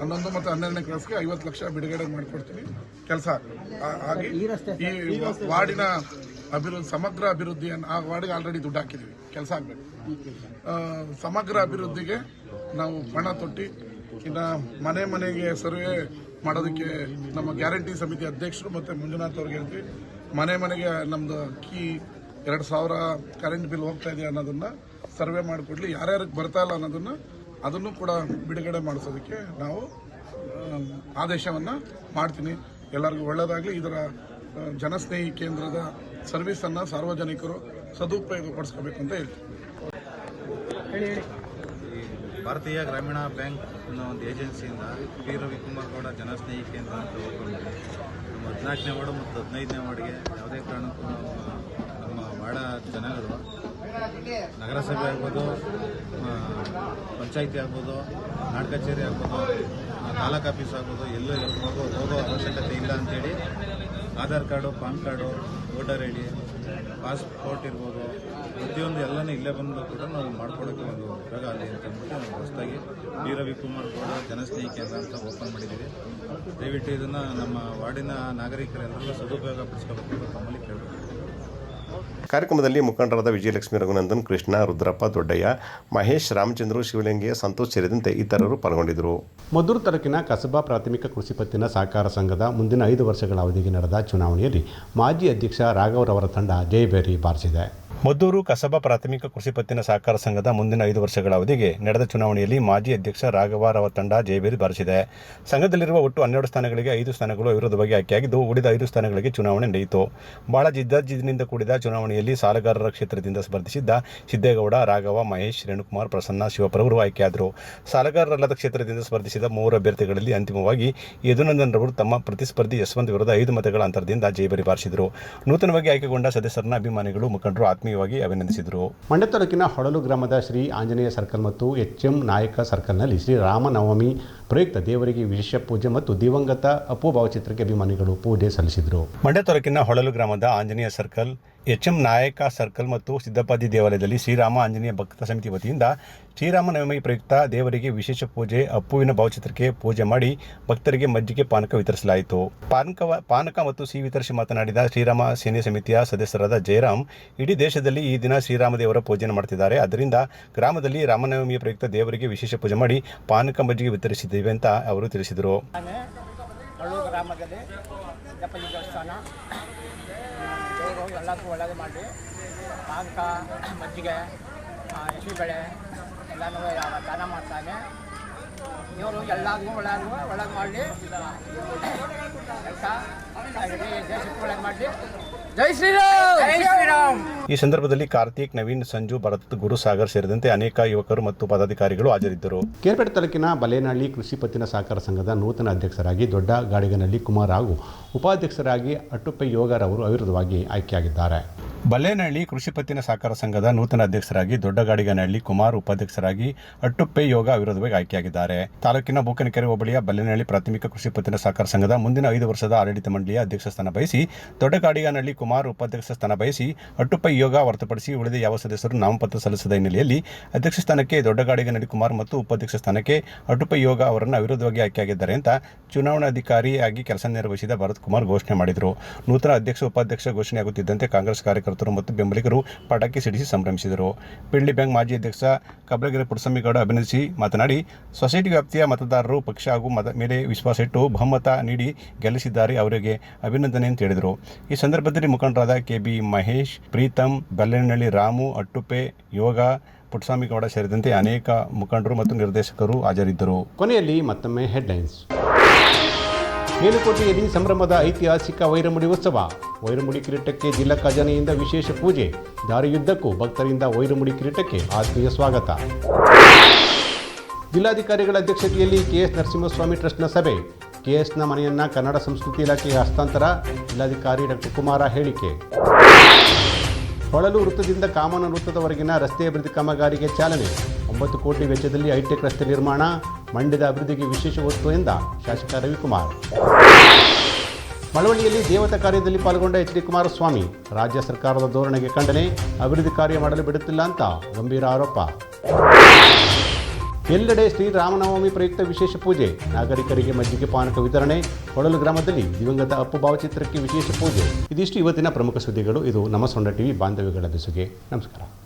Speaker 4: ಹನ್ನೊಂದು ಮತ್ತು ಹನ್ನೆರಡನೇ ಕ್ರಾಸ್ಗೆ ಐವತ್ತು ಲಕ್ಷ ಬಿಡುಗಡೆ ಮಾಡಿಕೊಡ್ತೀನಿ. ಕೆಲಸ ಆಗಿ ಈ ವಾರ್ಡಿನ ಅಭಿವೃದ್ಧಿ ಸಮಗ್ರ ಅಭಿವೃದ್ಧಿಯನ್ನು ಆ ವಾರ್ಡಿಗೆ ಆಲ್ರೆಡಿ ದುಡ್ಡು ಹಾಕಿದ್ದೀವಿ ಕೆಲಸ ಆಗಬೇಕು. ಸಮಗ್ರ ಅಭಿವೃದ್ಧಿಗೆ ನಾವು ಪಣ ತೊಟ್ಟಿ ಇನ್ನು ಮನೆ ಮನೆಗೆ ಸರ್ವೆ ಮಾಡೋದಕ್ಕೆ ನಮ್ಮ ಗ್ಯಾರಂಟಿ ಸಮಿತಿ ಅಧ್ಯಕ್ಷರು ಮತ್ತು ಮಂಜುನಾಥ್ ಅವ್ರಿಗೆ ಹೇಳ್ತೀವಿ. ಮನೆ ಮನೆಗೆ ನಮ್ದು ಕೀ ಎರಡು ಸಾವಿರ ಕರೆಂಟ್ ಬಿಲ್ ಹೋಗ್ತಾ ಇದೆ ಅನ್ನೋದನ್ನು ಸರ್ವೆ ಮಾಡಿಕೊಡ್ಲಿ. ಯಾರ್ಯಾರಿಗೆ ಬರ್ತಾ ಇಲ್ಲ ಅನ್ನೋದನ್ನು ಅದನ್ನು ಕೂಡ ಬಿಡುಗಡೆ ಮಾಡಿಸೋದಕ್ಕೆ ನಾವು ಆದೇಶವನ್ನು ಮಾಡ್ತೀನಿ. ಎಲ್ಲರಿಗೂ ಒಳ್ಳೆಯದಾಗಲಿ ಇದರ ಜನಸ್ನೇಹಿ ಕೇಂದ್ರದ ಸರ್ವಿಸನ್ನು ಸಾರ್ವಜನಿಕರು ಸದುಪಯೋಗ ಪಡಿಸ್ಕೋಬೇಕು ಅಂತ ಹೇಳ್ತೀನಿ.
Speaker 7: ಭಾರತೀಯ ಗ್ರಾಮೀಣ ಬ್ಯಾಂಕ್ ಅನ್ನೋ ಒಂದು ಏಜೆನ್ಸಿಯಿಂದ ಪಿ ರವಿಕುಮಾರ್ ಗೌಡ ಜನಸ್ನೇಹಿ ಕೇಂದ್ರ ಅಂತ ಮಾಡಿ ನಮ್ಮ ಹದಿನಾಲ್ಕನೇ ವಾರ್ಡು ಮತ್ತು ಹದಿನೈದನೇ ವಾರ್ಡ್ಗೆ ಯಾವುದೇ ಕಾರಣಕ್ಕೂ ನಮ್ಮ ವಾರ್ಡ ಜನಗಳು, ನಗರಸಭೆ ಆಗ್ಬೋದು ಪಂಚಾಯಿತಿ ಆಗ್ಬೋದು, ನಾಡ್ ಕಚೇರಿ ಆಗ್ಬೋದು ತಾಲೂಕು ಆಫೀಸ್ ಆಗ್ಬೋದು, ಎಲ್ಲೂ ಹೋಗೋ ಅವಶ್ಯಕತೆ ಇಲ್ಲ ಅಂತೇಳಿ Aadhaar card, PAN card, voter I D passport ಇರ್ಬೋದು, ಪ್ರತಿಯೊಂದು ಎಲ್ಲನೂ ಇಲ್ಲೇ ಬಂದು ಕೂಡ ನಾವು ಮಾಡ್ಕೊಡೋಕ್ಕೆ ಒಂದು ಉಪಯೋಗ ಆಗಲಿ ಅಂತ ಅಂದ್ಬಿಟ್ಟು ನಾವು ಹೊಸದಾಗಿ ಡಿ ರವಿಕುಮಾರ್ ಕೂಡ ಜನಸ್ನೇಹಿ ಕೇಂದ್ರ ಅಂತ ಓಪನ್ ಮಾಡಿದ್ದೀವಿ. ದಯವಿಟ್ಟು ಇದನ್ನು ನಮ್ಮ ವಾರ್ಡಿನ ನಾಗರಿಕರೆಲ್ಲರೂ ಸದುಪಯೋಗ ಪಡಿಸ್ಕೋಬೇಕು ತಮ್ಮಲ್ಲಿ
Speaker 6: ಕಾರ್ಯಕ್ರಮದಲ್ಲಿ ಮುಖಂಡರಾದ ವಿಜಯಲಕ್ಷ್ಮಿ ರಘುನಂದನ್, ಕೃಷ್ಣ ರುದ್ರಪ್ಪ ದೊಡ್ಡಯ್ಯ, ಮಹೇಶ್ ರಾಮಚಂದ್ರ ಶಿವಲಿಂಗಿ ಸಂತೋಷ್ ಸೇರಿದಂತೆ ಇತರರು ಪಾಲ್ಗೊಂಡಿದ್ದರು.
Speaker 3: ಮದ್ದೂರು ತಾಲೂಕಿನ ಕಸಬಾ ಪ್ರಾಥಮಿಕ ಕೃಷಿ ಪತ್ತಿನ ಸಹಕಾರ ಸಂಘದ ಮುಂದಿನ ಐದು ವರ್ಷಗಳ ಅವಧಿಗೆ ನಡೆದ ಚುನಾವಣೆಯಲ್ಲಿ ಮಾಜಿ ಅಧ್ಯಕ್ಷ ರಾಘವರವರ ತಂಡ ಜಯಬೇರಿ ಬಾರಿಸಿದೆ. ಮದ್ದೂರು ಕಸಬಾ ಪ್ರಾಥಮಿಕ ಕೃಷಿ ಪತ್ತಿನ ಸಹಕಾರ ಸಂಘದ ಮುಂದಿನ ಐದು ವರ್ಷಗಳ ಅವಧಿಗೆ ನಡೆದ ಚುನಾವಣೆಯಲ್ಲಿ ಮಾಜಿ ಅಧ್ಯಕ್ಷ ರಾಘವರವರ ತಂಡ ಜಯಬೇರಿ ಬಾರಿಸಿದೆ. ಸಂಘದಲ್ಲಿರುವ ಒಟ್ಟು ಹನ್ನೆರಡು ಸ್ಥಾನಗಳಿಗೆ ಐದು ಸ್ಥಾನಗಳು ವಿರೋಧವಾಗಿ ಆಯ್ಕೆಯಾಗಿದ್ದು, ಉಳಿದ ಐದು ಸ್ಥಾನಗಳಿಗೆ ಚುನಾವಣೆ ನಡೆಯಿತು. ಬಹಳ ಜಿದ್ದಾಜಿದ್ದಿನಿಂದ ಕೂಡಿದ ಚುನಾವಣೆಯಲ್ಲಿ ಸಾಲಗಾರರ ಕ್ಷೇತ್ರದಿಂದ ಸ್ಪರ್ಧಿಸಿದ್ದ ಸಿದ್ದೇಗೌಡ, ರಾಘವ, ಮಹೇಶ್, ರೇಣುಕುಮಾರ್, ಪ್ರಸನ್ನ ಶಿವಪರವರು ಆಯ್ಕೆಯಾದರು. ಸಾಲಗಾರರಲ್ಲದ ಕ್ಷೇತ್ರದಿಂದ ಸ್ಪರ್ಧಿಸಿದ ಮೂರು ಅಭ್ಯರ್ಥಿಗಳಲ್ಲಿ ಅಂತಿಮವಾಗಿ ಯದುನಂದನ್ ರವರು ತಮ್ಮ ಪ್ರತಿಸ್ಪರ್ಧಿ ಯಶವಂತ್ ವಿರುದ್ಧ ಐದು ಮತಗಳ ಅಂತರದಿಂದ ಜಯಬೇರಿ ಬಾರಿಸಿದರು. ನೂತನವಾಗಿ ಆಯ್ಕೆಗೊಂಡ ಸದಸ್ಯರನ್ನ ಅಭಿಮಾನಿಗಳು, ಮುಖಂಡರು ಆತ್ಮೀಯವಾಗಿ ಅಭಿನಂದಿಸಿದರು. ಮಂಡ್ಯ ತಾಲೂಕಿನ ಹೊಳಲು ಗ್ರಾಮದ ಶ್ರೀ ಆಂಜನೇಯ ಸರ್ಕಲ್ ಮತ್ತು ಎಚ್ ಎಂ ನಾಯಕ ಸರ್ಕಲ್ನಲ್ಲಿ ಶ್ರೀ ರಾಮನವಮಿ ಪ್ರಯುಕ್ತ ದೇವರಿಗೆ ವಿಶೇಷ ಪೂಜೆ ಮತ್ತು ದಿವಂಗತ ಅಪ್ಪು ಭಾವಚಿತ್ರಕ್ಕೆ ಅಭಿಮಾನಿಗಳು ಪೂಜೆ ಸಲ್ಲಿಸಿದರು. ಮಂಡ್ಯ ತಾಲೂಕಿನ ಹೊಳಲು ಗ್ರಾಮದ Anjaneya circle H M Nayaka circle ಮತ್ತು ಸಿದ್ದಪಾದಿ ದೇವಾಲಯದಲ್ಲಿ ಶ್ರೀರಾಮ ಆಂಜನೇಯ ಭಕ್ತ ಸಮಿತಿ ವತಿಯಿಂದ ಶ್ರೀರಾಮನವಮಿ ಪ್ರಯುಕ್ತ ದೇವರಿಗೆ ವಿಶೇಷ ಪೂಜೆ, ಅಪ್ಪುವಿನ ಭಾವಚಿತ್ರಕ್ಕೆ ಪೂಜೆ ಮಾಡಿ ಭಕ್ತರಿಗೆ ಮಜ್ಜಿಗೆ ಪಾನಕ ವಿತರಿಸಲಾಯಿತು. ಪಾನಕ ಪಾನಕ ಮತ್ತು ಸಿಹಿ ವಿತರಿಸಿ ಮಾತನಾಡಿದ ಶ್ರೀರಾಮ ಸೇನೆ ಸಮಿತಿಯ ಸದಸ್ಯರಾದ ಜಯರಾಮ್, ಇಡೀ ದೇಶದಲ್ಲಿ ಈ ದಿನ ಶ್ರೀರಾಮ ದೇವರ ಪೂಜೆಯನ್ನು ಮಾಡ್ತಿದ್ದಾರೆ. ಅದರಿಂದ ಗ್ರಾಮದಲ್ಲಿ ರಾಮನವಮಿಯ ಪ್ರಯುಕ್ತ ದೇವರಿಗೆ ವಿಶೇಷ ಪೂಜೆ ಮಾಡಿ ಪಾನಕ ಮಜ್ಜಿಗೆ ವಿತರಿಸಿದ್ದೇವೆ ಅಂತ ಅವರು ತಿಳಿಸಿದರು.
Speaker 8: ಎಲ್ಲದಕ್ಕೂ ಒಳ್ಳೇದು ಮಾಡಿ ಪಾನಕ ಮಜ್ಜಿಗೆ ಹೆಸರುಬೇಳೆ ಎಲ್ಲನೂ ದಾನ ಮಾಡ್ತಾನೆ. ಇವರು ಎಲ್ಲರಿಗೂ ಒಳ್ಳೇದು ಒಳ್ಳೇದು ಮಾಡಲಿ. ದೇಶಕ್ಕೆ ಒಳ್ಳೇದು ಮಾಡಲಿ. ಜೈ ಶ್ರೀರಾಮ್! ಜೈ ಶ್ರೀರಾಮ್!
Speaker 3: ಈ ಸಂದರ್ಭದಲ್ಲಿ ಕಾರ್ತಿಕ್ ನವೀನ್ ಸಂಜು ಭರತ್ ಗುರುಸಾಗರ್ ಸೇರಿದಂತೆ ಅನೇಕ ಯುವಕರು ಮತ್ತು ಪದಾಧಿಕಾರಿಗಳು ಹಾಜರಿದ್ದರು. ಕೇರ್ಪೇಟೆ ತಾಲೂಕಿನ ಬಲೇನಹಳ್ಳಿ ಕೃಷಿ ಪತ್ತಿನ ಸಹಕಾರ ಸಂಘದ ನೂತನ ಅಧ್ಯಕ್ಷರಾಗಿ ದೊಡ್ಡ ಗಾಡಿಗನಹಳ್ಳಿ ಕುಮಾರ್ ಹಾಗೂ ಉಪಾಧ್ಯಕ್ಷರಾಗಿ ಅಟ್ಟುಪ್ಪೆ ಯೋಗರವರು ಅವಿರೋಧವಾಗಿ ಆಯ್ಕೆಯಾಗಿದ್ದಾರೆ. ಬಲ್ಲೇನಹಳ್ಳಿ ಕೃಷಿ ಪತ್ತಿನ ಸಹಕಾರ ಸಂಘದ ನೂತನ ಅಧ್ಯಕ್ಷರಾಗಿ ದೊಡ್ಡಗಾಡಿಗನಹಳ್ಳಿ ಕುಮಾರ್ ಉಪಾಧ್ಯಕ್ಷರಾಗಿ ಅಟ್ಟುಪ್ಪೆ ಯೋಗ ಅವಿರೋಧವಾಗಿ ಆಯ್ಕೆಯಾಗಿದ್ದಾರೆ. ತಾಲೂಕಿನ ಬೂಕನಕೆರೆ ಹೋಬಳಿಯ ಬಲ್ಲೇನಹಳ್ಳಿ ಪ್ರಾಥಮಿಕ ಕೃಷಿ ಪತ್ತಿನ ಸಹಕಾರ ಸಂಘದ ಮುಂದಿನ ಐದು ವರ್ಷದ ಆಡಳಿತ ಮಂಡಳಿಯ ಅಧ್ಯಕ್ಷ ಸ್ಥಾನ ಬಯಸಿ, ದೊಡ್ಡಗಾಡಿಗನಹಳ್ಳಿ ಕುಮಾರ್ ಉಪಾಧ್ಯಕ್ಷ ಸ್ಥಾನ ಬಯಸಿ ಅಟ್ಟುಪ್ಪ ಯೋಗ ಹೊರತುಪಡಿಸಿ ಉಳಿದ ಯಾವ ಸದಸ್ಯರು ನಾಮಪತ್ರ ಸಲ್ಲಿಸದ ಹಿನ್ನೆಲೆಯಲ್ಲಿ ಅಧ್ಯಕ್ಷ ಸ್ಥಾನಕ್ಕೆ ದೊಡ್ಡಗಾಡಿಗನಹಳ್ಳಿ ಕುಮಾರ್ ಮತ್ತು ಉಪಾಧ್ಯಕ್ಷ ಸ್ಥಾನಕ್ಕೆ ಅಟ್ಟುಪ್ಪ ಯೋಗ ಅವರನ್ನು ಅವಿರೋಧವಾಗಿ ಆಯ್ಕೆಯಾಗಿದ್ದಾರೆ ಅಂತ ಚುನಾವಣಾಧಿಕಾರಿಯಾಗಿ ಕೆಲಸ ನಿರ್ವಹಿಸಿದ ಭರತ್ ಕುಮಾರ್ ಘೋಷಣೆ ಮಾಡಿದರು. ನೂತನ ಅಧ್ಯಕ್ಷ, ಉಪಾಧ್ಯಕ್ಷ ಘೋಷಣೆಯಾಗುತ್ತಿದ್ದಂತೆ ಕಾಂಗ್ರೆಸ್ ಕಾರ್ಯಕರ್ತರು ಮತ್ತು ಬೆಂಬಲಿಗರು ಪಟಾಕಿ ಸಿಡಿಸಿ ಸಂಭ್ರಮಿಸಿದರು. ಪಿಳ್ಳಿ ಬ್ಯಾಂಕ್ ಮಾಜಿ ಅಧ್ಯಕ್ಷ ಕಬ್ಲಗೆರೆ ಪುಟ್ಟಸ್ವಾಮಿಗೌಡ ಅಭಿನಂದಿಸಿ ಮಾತನಾಡಿ, ಸೊಸೈಟಿ ವ್ಯಾಪ್ತಿಯ ಮತದಾರರು ಪಕ್ಷ ಹಾಗೂ ಮತ ಮೇಲೆ ವಿಶ್ವಾಸ ಇಟ್ಟು ಬಹುಮತ ನೀಡಿ ಗೆಲ್ಲಿಸಿದ್ದಾರೆ ಅವರಿಗೆ ಅಭಿನಂದನೆ ಅಂತ ಹೇಳಿದರು. ಈ ಸಂದರ್ಭದಲ್ಲಿ ಮುಖಂಡರಾದ ಕೆ ಬಿ ಮಹೇಶ್, ಪ್ರೀತಮ್, ಬಲ್ಲೇನಹಳ್ಳಿ ರಾಮು, ಅಟ್ಟುಪೆ, ಯೋಗ ಪುಟ್ಟಸ್ವಾಮಿಗೌಡ ಸೇರಿದಂತೆ ಅನೇಕ ಮುಖಂಡರು ಮತ್ತು ನಿರ್ದೇಶಕರು ಹಾಜರಿದ್ದರು. ಕೊನೆಯಲ್ಲಿ ಮತ್ತೊಮ್ಮೆ ಹೆಡ್ಲೈನ್ಸ್ ಮೇಲುಕೋಟೆಯಲ್ಲಿ ಸಂಭ್ರಮದ ಐತಿಹಾಸಿಕ ವೈರಮುಡಿ ಉತ್ಸವ ವೈರಮುಡಿ ಕಿರೀಟಕ್ಕೆ ಜಿಲ್ಲಾ ಖಜಾನೆಯಿಂದ ವಿಶೇಷ ಪೂಜೆ. ದಾರಿಯುದ್ದಕ್ಕೂ ಭಕ್ತರಿಂದ ವೈರಮುಡಿ ಕಿರೀಟಕ್ಕೆ ಆತ್ಮೀಯ ಸ್ವಾಗತ. ಜಿಲ್ಲಾಧಿಕಾರಿಗಳ ಅಧ್ಯಕ್ಷತೆಯಲ್ಲಿ ಕೆಎಸ್ ನರಸಿಂಹಸ್ವಾಮಿ ಟ್ರಸ್ಟ್ನ ಸಭೆ. ಕೆಎಸ್ನ ಮನೆಯನ್ನ ಕನ್ನಡ ಸಂಸ್ಕೃತಿ ಇಲಾಖೆಗೆ ಹಸ್ತಾಂತರ. ಜಿಲ್ಲಾಧಿಕಾರಿ ಡಾಕ್ಟರ್ ಕುಮಾರ ಹೇಳಿಕೆ. ಹೊಳಲು ವೃತ್ತದಿಂದ ಕಾಮನ ವೃತ್ತದವರೆಗಿನ ರಸ್ತೆ ಅಭಿವೃದ್ಧಿ ಕಾಮಗಾರಿಗೆ ಚಾಲನೆ. ಒಂಬತ್ತು ಕೋಟಿ ವೆಚ್ಚದಲ್ಲಿ ಹೈಟೆಕ್ ರಸ್ತೆ ನಿರ್ಮಾಣ, ಮಂಡ್ಯದ ಅಭಿವೃದ್ಧಿಗೆ ವಿಶೇಷ ಒತ್ತು ಎಂದ ಶಾಸಕ ರವಿಕುಮಾರ್. ಮಳವಳ್ಳಿಯಲ್ಲಿ ದೇವತಾ ಕಾರ್ಯದಲ್ಲಿ ಪಾಲ್ಗೊಂಡ ಎಚ್ ಡಿ ಕುಮಾರಸ್ವಾಮಿ, ರಾಜ್ಯ ಸರ್ಕಾರದ ಧೋರಣೆಗೆ ಖಂಡನೆ, ಅಭಿವೃದ್ಧಿ ಕಾರ್ಯ ಮಾಡಲು ಬಿಡುತ್ತಿಲ್ಲ ಅಂತ ಗಂಭೀರ ಆರೋಪ. ಎಲ್ಲೆಡೆ ಶ್ರೀರಾಮನವಮಿ ಪ್ರಯುಕ್ತ ವಿಶೇಷ ಪೂಜೆ, ನಾಗರಿಕರಿಗೆ ಮಜ್ಜಿಗೆ ಪಾನಕ ವಿತರಣೆ, ಹೊಳಲು ಗ್ರಾಮದಲ್ಲಿ ದಿವಂಗತ ಅಪ್ಪು ಭಾವಚಿತ್ರಕ್ಕೆ ವಿಶೇಷ ಪೂಜೆ. ಇದಿಷ್ಟು ಇವತ್ತಿನ ಪ್ರಮುಖ ಸುದ್ದಿಗಳು. ಇದು ನಮ್ಮ ಸೊಂಡ ಟಿವಿ ಬಾಂಧವ್ಯಗಳ ಬೆಸುಗೆ. ನಮಸ್ಕಾರ.